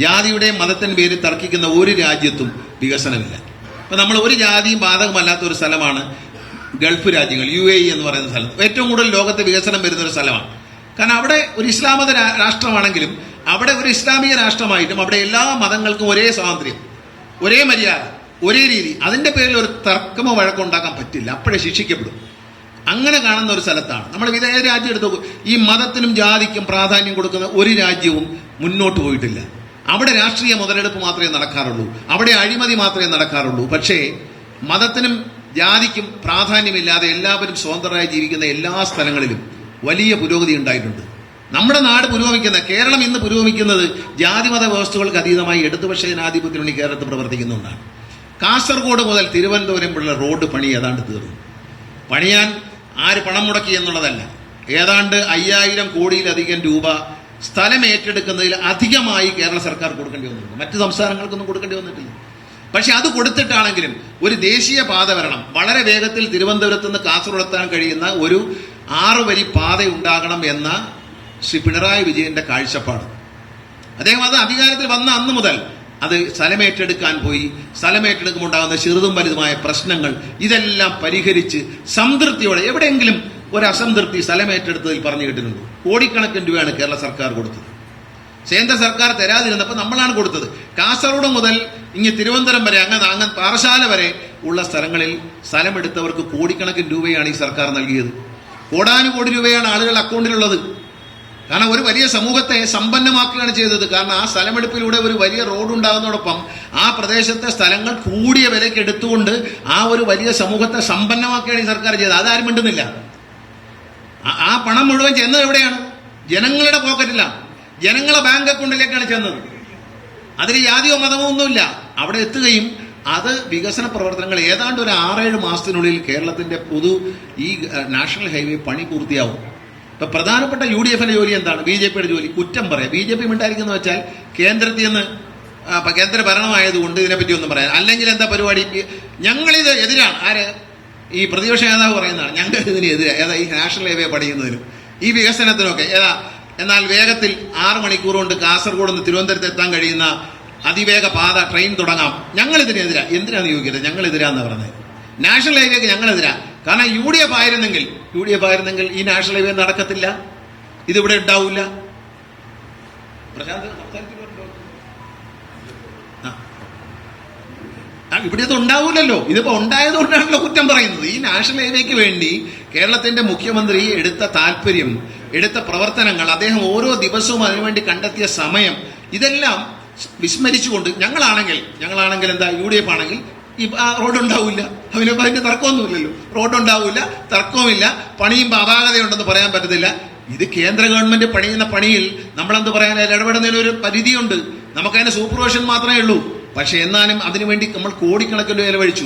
ജാതിയുടെയും മതത്തിന്റെ പേരിൽ തർക്കിക്കുന്ന ഒരു രാജ്യത്തും വികസനമില്ല. അപ്പൊ നമ്മൾ ഒരു ജാതിയും ബാധകമല്ലാത്ത ഒരു സ്ഥലമാണ് ഗൾഫ് രാജ്യങ്ങൾ യു എ ഇ എന്ന് പറയുന്ന സ്ഥലം. ഏറ്റവും കൂടുതൽ ലോകത്ത് വികസനം വരുന്ന ഒരു സ്ഥലമാണ്. കാരണം അവിടെ ഒരു ഇസ്ലാമത രാഷ്ട്രമാണെങ്കിലും അവിടെ ഒരു ഇസ്ലാമിക രാഷ്ട്രമായിട്ടും അവിടെ എല്ലാ മതങ്ങൾക്കും ഒരേ സ്വാതന്ത്ര്യം ഒരേ മര്യാദ ഒരേ രീതി. അതിന്റെ പേരിൽ ഒരു തർക്കമോ വഴക്കോ ഉണ്ടാക്കാൻ പറ്റില്ല. അപ്പോഴേ ശിക്ഷിക്കപ്പെടും. അങ്ങനെ കാണുന്ന ഒരു സ്ഥലത്താണ്. നമ്മൾ വിദേശ രാജ്യം എടുത്തു ഈ മതത്തിനും ജാതിക്കും പ്രാധാന്യം കൊടുക്കുന്ന ഒരു രാജ്യവും മുന്നോട്ട് പോയിട്ടില്ല. അവിടെ രാഷ്ട്രീയ മുതലെടുപ്പ് മാത്രമേ നടക്കാറുള്ളൂ. അവിടെ അഴിമതി മാത്രമേ നടക്കാറുള്ളൂ. പക്ഷേ മതത്തിനും ജാതിക്കും പ്രാധാന്യമില്ലാതെ എല്ലാവരും സ്വതന്ത്രരായി ജീവിക്കുന്ന എല്ലാ സ്ഥലങ്ങളിലും വലിയ പുരോഗതി ഉണ്ടായിട്ടുണ്ട്. നമ്മുടെ നാട് പുരോഗമിക്കുന്ന കേരളം ഇന്ന് പുരോഗമിക്കുന്നത് ജാതിമത വ്യവസ്ഥകൾക്ക് അതീതമായി ഇടതുപക്ഷ വേണ്ടി കേരളത്തിൽ പ്രവർത്തിക്കുന്നുണ്ടാണ്. കാസർഗോഡ് മുതൽ തിരുവനന്തപുരം ഉള്ള റോഡ് പണി ഏതാണ്ട് തീർന്നു. പണിയാൻ ആര് പണം മുടക്കി എന്നുള്ളതല്ല. ഏതാണ്ട് അയ്യായിരം കോടിയിലധികം രൂപ സ്ഥലം ഏറ്റെടുക്കുന്നതിൽ അധികമായി കേരള സർക്കാർ കൊടുക്കേണ്ടി വന്നിട്ടുണ്ട്. മറ്റ് സംസ്ഥാനങ്ങൾക്കൊന്നും കൊടുക്കേണ്ടി വന്നിട്ടില്ല. പക്ഷെ അത് കൊടുത്തിട്ടാണെങ്കിലും ഒരു ദേശീയ പാത വരണം. വളരെ വേഗത്തിൽ തിരുവനന്തപുരത്ത് നിന്ന് കാസർഗോഡ് എത്താൻ കഴിയുന്ന ഒരു ആറു വരി പാത ഉണ്ടാകണം എന്ന ശ്രീ പിണറായി വിജയന്റെ കാഴ്ചപ്പാട്. അദ്ദേഹം അത് അധികാരത്തിൽ വന്ന അന്ന് മുതൽ അത് സ്ഥലമേറ്റെടുക്കാൻ പോയി. സ്ഥലമേറ്റെടുക്കുമ്പോൾ ഉണ്ടാകുന്ന ചെറുതും വലുതുമായ പ്രശ്നങ്ങൾ ഇതെല്ലാം പരിഹരിച്ച് സംതൃപ്തിയോടെ എവിടെയെങ്കിലും ഒരു അസംതൃപ്തി സ്ഥലമേറ്റെടുത്തതിൽ പറഞ്ഞു കിട്ടുന്നുണ്ട് കോടിക്കണക്കിന് രൂപയാണ് കേരള സർക്കാർ കൊടുത്തത്. കേന്ദ്ര സർക്കാർ തരാതിരുന്നപ്പോൾ നമ്മളാണ് കൊടുത്തത്. കാസർഗോഡ് മുതൽ ഇങ്ങ് തിരുവനന്തപുരം വരെ അങ്ങനെ അങ്ങനെ പാറശാല വരെ ഉള്ള സ്ഥലങ്ങളിൽ സ്ഥലമെടുത്തവർക്ക് കോടിക്കണക്കിന് രൂപയാണ് ഈ സർക്കാർ നൽകിയത്. കോടാനുകോടി രൂപയാണ് ആളുകളുടെ അക്കൗണ്ടിലുള്ളത്. കാരണം ഒരു വലിയ സമൂഹത്തെ സമ്പന്നമാക്കുകയാണ് ചെയ്തത്. കാരണം ആ സ്ഥലമെടുപ്പിലൂടെ ഒരു വലിയ റോഡ് ഉണ്ടാകുന്നതോടൊപ്പം ആ പ്രദേശത്തെ സ്ഥലങ്ങൾ കൂടിയ വിലയ്ക്ക് എടുത്തുകൊണ്ട് ആ ഒരു വലിയ സമൂഹത്തെ സമ്പന്നമാക്കുകയാണ് ഈ സർക്കാർ ചെയ്തത്. അതാരും മിണ്ടുന്നില്ല. ആ- പണം മുഴുവൻ ചെന്നത് എവിടെയാണ്? ജനങ്ങളുടെ പോക്കറ്റിലാണ് ജനങ്ങളെ ബാങ്ക് അക്കൗണ്ടിലേക്കാണ് ചെന്നത്. അതിൽ ജാതിയോ മതമോ ഒന്നുമില്ല. അവിടെ എത്തുകയും അത് വികസന പ്രവർത്തനങ്ങൾ ഏതാണ്ട് ഒരു ആറേഴ് മാസത്തിനുള്ളിൽ കേരളത്തിന്റെ പൊതു ഈ നാഷണൽ ഹൈവേ പണി പൂർത്തിയാവും. ഇപ്പൊ പ്രധാനപ്പെട്ട യു ഡി എഫിന്റെ ജോലി എന്താണ്? ബി ജെ പിയുടെ ജോലി. കുറ്റം പറയാം. ബി ജെ പി മിണ്ടായിരിക്കുന്ന വെച്ചാൽ കേന്ദ്രത്തിൽ നിന്ന് കേന്ദ്ര ഭരണമായതുകൊണ്ട് ഇതിനെപ്പറ്റി ഒന്നും പറയാം അല്ലെങ്കിൽ എന്താ പരിപാടി? ഞങ്ങളിത് എതിരാണ്. ആര്? ഈ പ്രതിപക്ഷ നേതാവ് പറയുന്നതാണ് ഞങ്ങൾ ഇതിനെതിരെ ഏതാ ഈ നാഷണൽ ഹൈവേ പഠിക്കുന്നതിനും ഈ വികസനത്തിനൊക്കെ ഏതാ എന്നാൽ വേഗത്തിൽ ആറ് മണിക്കൂർ കൊണ്ട് കാസർഗോഡ് നിന്ന് തിരുവനന്തപുരത്ത് എത്താൻ കഴിയുന്ന അതിവേഗ പാത ട്രെയിൻ തുടങ്ങാം. ഞങ്ങൾ ഇതിനെതിരാ എന്തിനാണ് യോഗ്യത? ഞങ്ങൾ എതിരാന്ന് പറഞ്ഞത്. നാഷണൽ ഹൈവേക്ക് ഞങ്ങളെതിരാ. കാരണം യു ഡി എഫ് ആയിരുന്നെങ്കിൽ യു ഡി എഫ് ആയിരുന്നെങ്കിൽ ഈ നാഷണൽ ഹൈവേ നടക്കത്തില്ല. ഇതിവിടെ ഉണ്ടാവില്ല പ്രശാന്ത് സംസാരിച്ചിട്ടുണ്ടോ? ആ. ആ, ഇവിടെ ഇത് ഉണ്ടാവില്ലല്ലോ ഇതിപ്പോ ഉണ്ടായതുകൊണ്ടാണല്ലോ കുറ്റം പറയുന്നത്. ഈ നാഷണൽ ഹൈവേക്ക് വേണ്ടി കേരളത്തിന്റെ മുഖ്യമന്ത്രി എടുത്ത താല്പര്യം എടുത്ത പ്രവർത്തനങ്ങൾ അദ്ദേഹം ഓരോ ദിവസവും അതിനുവേണ്ടി കണ്ടെത്തിയ സമയം ഇതെല്ലാം വിസ്മരിച്ചുകൊണ്ട് ഞങ്ങളാണെങ്കിൽ ഞങ്ങളാണെങ്കിൽ എന്താ യു ഡി എഫ് ആണെങ്കിൽ ഈ ആ റോഡ് ഉണ്ടാവില്ല അവനെ അതിന്റെ തർക്കമൊന്നുമില്ലല്ലോ. റോഡ് ഉണ്ടാവില്ല തർക്കവുമില്ല പണിയും അപാകതയുണ്ടെന്ന് പറയാൻ പറ്റത്തില്ല. ഇത് കേന്ദ്ര ഗവൺമെന്റ് പണിയുന്ന പണിയിൽ നമ്മളെന്ത് പറയാൻ ഇടപെടുന്നതിന് ഒരു പരിധിയുണ്ട്. നമുക്കതിന് സൂപ്പർവിഷൻ മാത്രമേ ഉള്ളൂ. പക്ഷെ എന്നാലും അതിനുവേണ്ടി നമ്മൾ കോടിക്കണക്കിന് ചെലവഴിച്ചു.